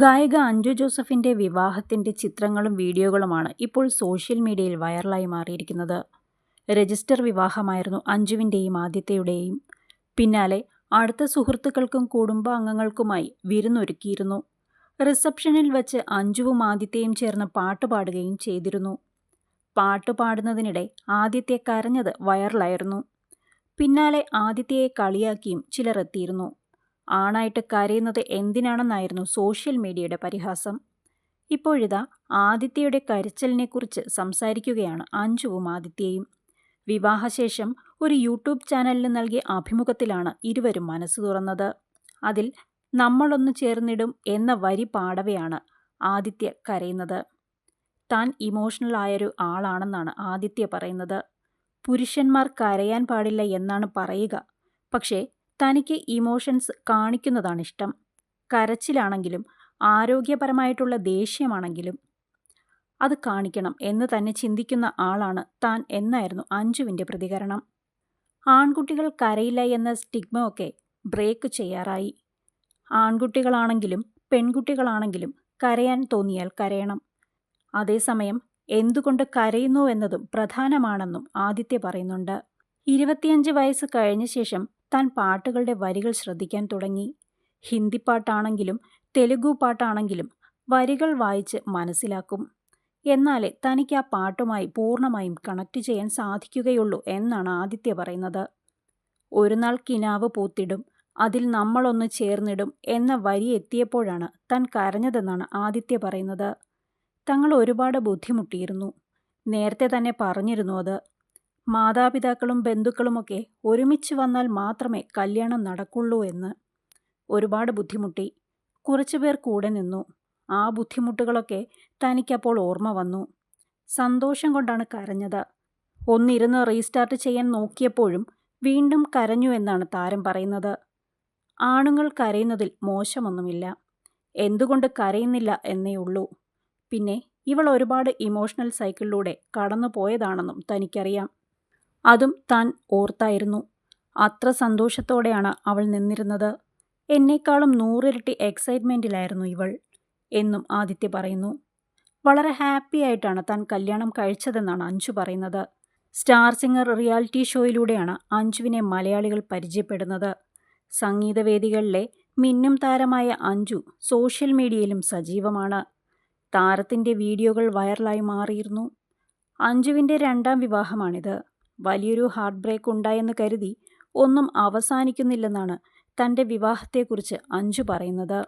ഗായിക അഞ്ജു ജോസഫിന്റെ വിവാഹത്തിന്റെ ചിത്രങ്ങളും വീഡിയോകളുമാണ് ഇപ്പോൾ സോഷ്യൽ മീഡിയയിൽ വൈറലായി മാറിയിരിക്കുന്നത്. രജിസ്റ്റർ വിവാഹമായിരുന്നു അഞ്ജുവിന്റെയും ആദ്യത്തെയുടെയും പിന്നാലെ അടുത്ത സുഹൃത്തുക്കൾക്കും കുടുംബാംഗങ്ങൾക്കുമായി വിരുന്നൊരുക്കിയിരുന്നു. റിസപ്ഷനിൽ വച്ച് അഞ്ജുവും ആദിത്യയും ചേർന്ന് പാട്ട് പാടുകയും ചെയ്തിരുന്നു. പാട്ട് പാടുന്നതിനിടെ ആദിത്യ കരഞ്ഞത് വൈറലായിരുന്നു. പിന്നാലെ ആദിത്യയെ കളിയാക്കിയും ചിലർ എത്തിയിരുന്നു. ആണായിട്ട് കരയുന്നത് എന്തിനാണെന്നായിരുന്നു സോഷ്യൽ മീഡിയയുടെ പരിഹാസം. ഇപ്പോഴിതാ ആദിത്യയുടെ കരച്ചിലിനെക്കുറിച്ച് സംസാരിക്കുകയാണ് അഞ്ജുവും ആദിത്യയും. വിവാഹശേഷം ഒരു യൂട്യൂബ് ചാനലിന് നൽകിയ അഭിമുഖത്തിലാണ് ഇരുവരും മനസ്സ് തുറന്നത്. അതിൽ നമ്മളൊന്ന് ചേർന്നിടും എന്ന വരി പാടവയാണ് ആദിത്യ കരയുന്നത്. താൻ ഇമോഷണൽ ആയൊരു ആളാണെന്നാണ് ആദിത്യ പറയുന്നത്. പുരുഷന്മാർ കരയാൻ പാടില്ല എന്നാണ് പറയുക. പക്ഷേ തനിക്ക് ഇമോഷൻസ് കാണിക്കുന്നതാണ് ഇഷ്ടം കരച്ചിലാണെങ്കിലും ആരോഗ്യപരമായിട്ടുള്ള ദേഷ്യമാണെങ്കിലും അത് കാണിക്കണം എന്ന് തന്നെ ചിന്തിക്കുന്ന ആളാണ് താൻ എന്നായിരുന്നു അഞ്ജുവിന്റെ പ്രതികരണം. ആൺകുട്ടികൾ കരയില്ല എന്ന സ്റ്റിഗ്മ ഒക്കെ ബ്രേക്ക് ചെയ്യാറായി. ആൺകുട്ടികളാണെങ്കിലും പെൺകുട്ടികളാണെങ്കിലും കരയാൻ തോന്നിയാൽ കരയണം. അതേസമയം എന്തുകൊണ്ട് കരയുന്നു എന്നതും പ്രധാനമാണെന്നും ആദിത്യ പറയുന്നുണ്ട്. ഇരുപത്തിയഞ്ച് വയസ്സ് കഴിഞ്ഞ ശേഷം താൻ പാട്ടുകളുടെ വരികൾ ശ്രദ്ധിക്കാൻ തുടങ്ങി. ഹിന്ദി പാട്ടാണെങ്കിലും തെലുഗു പാട്ടാണെങ്കിലും വരികൾ വായിച്ച് മനസ്സിലാക്കും. എന്നാലേ തനിക്ക് ആ പാട്ടുമായി പൂർണമായും കണക്ട് ചെയ്യാൻ സാധിക്കുകയുള്ളൂ എന്നാണ് ആദിത്യ പറയുന്നത്. ഒരു നാൾ കിനാവ് പൂത്തിടും അതിൽ നമ്മളൊന്ന് ചേർന്നിടും എന്ന വരി എത്തിയപ്പോഴാണ് താൻ കരഞ്ഞതെന്നാണ് ആദിത്യ പറയുന്നത്. തങ്ങൾ ഒരുപാട് ബുദ്ധിമുട്ടിയിരുന്നു. നേരത്തെ തന്നെ പറഞ്ഞിരുന്നു അത്. മാതാപിതാക്കളും ബന്ധുക്കളുമൊക്കെ ഒരുമിച്ച് വന്നാൽ മാത്രമേ കല്യാണം നടക്കുള്ളൂ എന്ന്. ഒരുപാട് ബുദ്ധിമുട്ടി. കുറച്ചുപേർ കൂടെ നിന്നു. ആ ബുദ്ധിമുട്ടുകളൊക്കെ തനിക്കപ്പോൾ ഓർമ്മ വന്നു. സന്തോഷം കൊണ്ടാണ് കരഞ്ഞത്. ഒന്നിരുന്ന് റീസ്റ്റാർട്ട് ചെയ്യാൻ നോക്കിയപ്പോഴും വീണ്ടും കരഞ്ഞു എന്നാണ് താരം പറയുന്നത്. ആണുങ്ങൾ കരയുന്നതിൽ മോശമൊന്നുമില്ല. എന്തുകൊണ്ട് കരയുന്നില്ല എന്നേ ഉള്ളൂ പിന്നെ ഇവൾ ഒരുപാട് ഇമോഷണൽ സൈക്കിളിലൂടെ കടന്നു പോയതാണെന്നും തനിക്കറിയാം. അതും താൻ ഓർത്തായിരുന്നു. അത്ര സന്തോഷത്തോടെയാണ് അവൾ നിന്നിരുന്നത്. എന്നേക്കാളും നൂറിരട്ടി എക്സൈറ്റ്മെന്റിലായിരുന്നു ഇവൾ എന്നും ആദിത്യ പറയുന്നു. വളരെ ഹാപ്പി ആയിട്ടാണ് താൻ കല്യാണം കഴിച്ചതെന്നാണ് അഞ്ജു പറയുന്നത്. സ്റ്റാർ സിംഗർ റിയാലിറ്റി ഷോയിലൂടെയാണ് അഞ്ജുവിനെ മലയാളികൾ പരിചയപ്പെടുന്നത്. സംഗീതവേദികളിലെ മിന്നും താരമായ അഞ്ജു സോഷ്യൽ മീഡിയയിലും സജീവമാണ്. താരത്തിന്റെ വീഡിയോകൾ വൈറലായി മാറിയിരുന്നു. അഞ്ജുവിന്റെ രണ്ടാം വിവാഹമാണിത്. വലിയൊരു ഹാർട്ട് ബ്രേക്ക് ഉണ്ടായെന്ന് കരുതി ഒന്നും അവസാനിക്കുന്നില്ലെന്നാണ് തന്റെ വിവാഹത്തെക്കുറിച്ച് അഞ്ജു പറയുന്നത്.